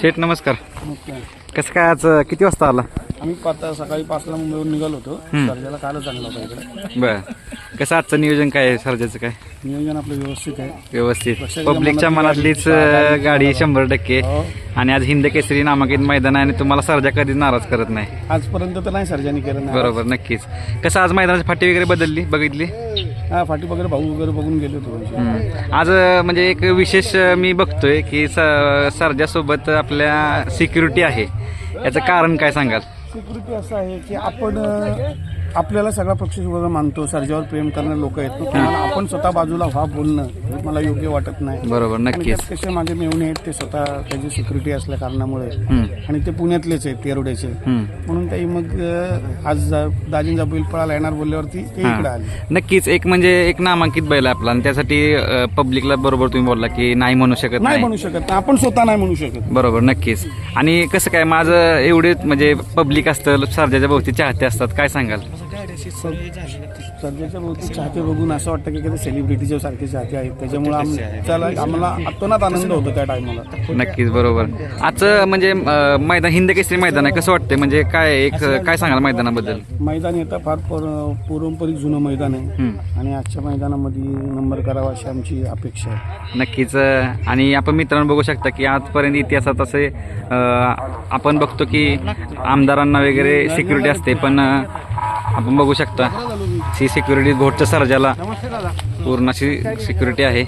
शेठ नमस्कार. कसं काय आज किती वाजता आला? आम्ही पाच सकाळी पाचला मुंबईवरून निघालो होतो. सर्जाला कालच आणलं होता इकडे. बर. कसं आजचं नियोजन काय आहे? सर्जाचं काय? नियोजन आपलं व्यवस्थित आहे. व्यवस्थित. पब्लिकच्या मनातली मनातलीच अं, गाडी शंभर टक्के. हो. आणि आज हिंद केसरी नामांकित मैदान आहे आणि तुम्हाला सर्जा कधीच नाराज करत नाही. आजपर्यंत तर नाही सर्जानी केलं नाही बरोबर नक्कीच. कसं आज मैदानाची फाटी वगैरे बदलली? बघितली? हा फाटी वगैरे भाऊ वगैरे बघून गेलो होतो हम्म. आज अं, म्हणजे एक विशेष अं, मी बघतोय की स- सर्जासोबत आपल्या सिक्युरिटी आहे. याचं कारण काय सांगाल? सिक्युरिटी असं आहे की आपण आपल्याला सगळा पक्ष वगैरे मानतो सर्जावर प्रेम करणारे लोक आहेत. पण आपण स्वतः बाजूला व्हा बोलणं हे मला योग्य वाटत नाही. बरोबर आणि नक्कीच. त्यात कसे माझे मेवणे आहेत ते स्वतः त्याची सिक्युरिटी असल्या कारणामुळे. आणि ते पुण्यातलेच आहेत तेरवड्याचे. म्हणून काही मग अं, आज जा- दाजींचा बैल पळाला येणार बोलल्यावरती ते इकडे आले. नक्कीच एक म्हणजे एक नामांकित बैल आहे आपला. आणि त्यासाठी पब्लिकला बरोबर तुम्ही बोलला की नाही म्हणू शकत नाही नाही. म्हणू शकत. आपण स्वतः नाही म्हणू शकत. बरोबर नक्कीच. आणि कसं काय माझं एवढे म्हणजे पब्लिक असतं सर्जाच्या भोवती चाहते असतात काय सांगाल? सर्जाच्या भोवती चाहते बघून असं वाटतं की एखाद्या सेलिब्रिटीच्या सारखे चाहते आहेत. त्याच्यामुळे आमच्याला आम्हाला अतोनात आनंद होतो त्या टायमाला नक्कीच बरोबर. आजचं म्हणजे अं, मैदान हिंद केसरी मैदान आहे. कसं वाटतंय? म्हणजे काय एक काय सांगाल मैदानाबद्दल? मैदान येतं फार पर- पारंपरिक जुनं मैदान आहे. हम्म. आणि आजच्या मैदानामध्ये नंबर करावा अशी आमची अपेक्षा आहे. नक्कीच अं, आणि आपण मित्रांनो बघू शकता की आजपर्यंत इतिहासात असे अं, आपण बघतो की आमदारांना वगैरे सिक्युरिटी असते पण अं, आपण बघू शकता सी सिक्युरिटी घोटच्या सर्जाला पूर्ण अशी सिक्युरिटी आहे.